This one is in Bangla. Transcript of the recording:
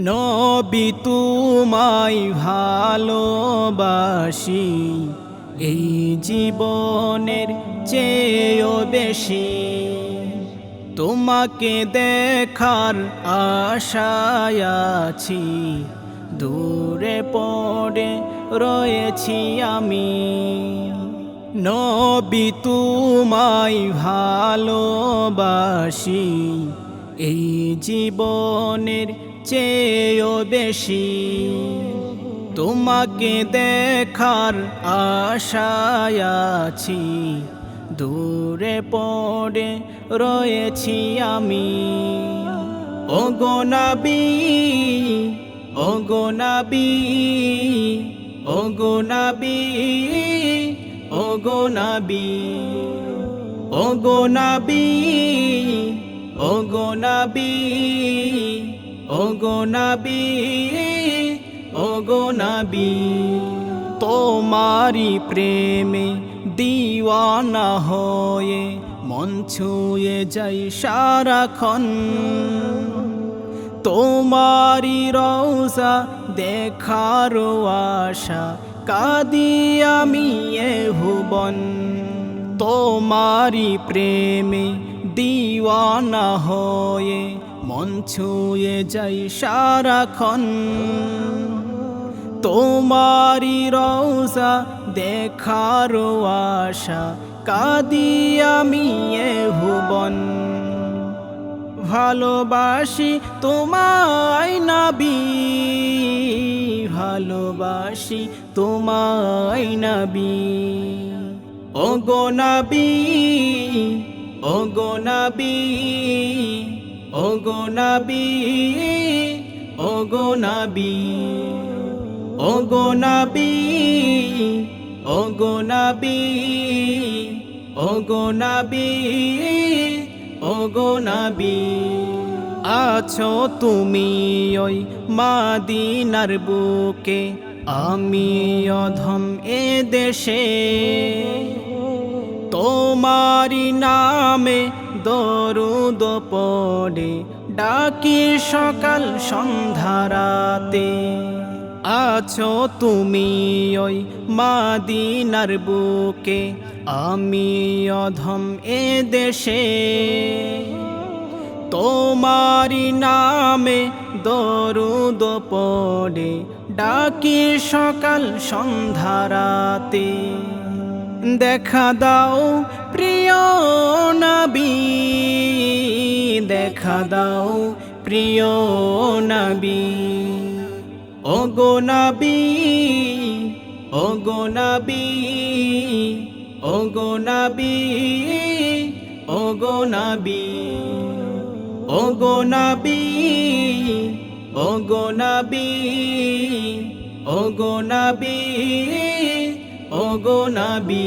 নবী তোমায় ভালোবাসি। এই জীবনের চেয়েও বেশি। তোমাকে দেখার আশায় আছি। দূরে পড়ে রয়েছি আমি। নবী তোমায় ভালোবাসি। এই জীবনের চেয়েও বেশি তোমাকে দেখার আশায় আছি। দূরে পড়ে রয়েছি আমি। ও গোনাবি ও গোনাবি ও গোনাবি ও গোনাবি ও গোনাবি ও গোনাবি ও গোনাবি ও গোনাবি তোমারি প্রেমে দিওয়ানা হয়ে মন ছুঁয়ে যাই সারাক্ষণ। তোমারি রওজা দেখার আশা, কাদি আমি এ ভুবন। তোমারি প্রেমে দিওয়ানা হয়ে মন ছুঁয়ে যাই সারাক্ষণ। তোমারি রওজা দেখার আশা, কাদি আমি এ ভুবন। ভালোবাসি তোমায় নাবি, ভালোবাসি তোমায় নাবি। ও গো নাবি ও গো নাবি ওগো নাবি ওগো নাবি গো নাবি, ওগো নাবি ওগো নাবি গো নাবি। আছো তুমি ওই মাদিনার বুকে, আমি অধম এ দেশে। তোমারি নামে দরুদ পড়ে, ডাকি সকাল সন্ধ্যারাতে আছো তুমি ওই মাদিনার বুকে, আমি অধম এ দেশে। তোমারি নামে দরুদ পড়ে, ডাকি সকাল সন্ধ্যারাতে দেখা দাও প্রিয় নাবি, দেখা দাও প্রিয় নাবি। গো নাবি, ওগো নাবি ওগো নাবি গো নাবি। ওগো নাবি ওগো নাবি গো নাবি। ওগো নাবী।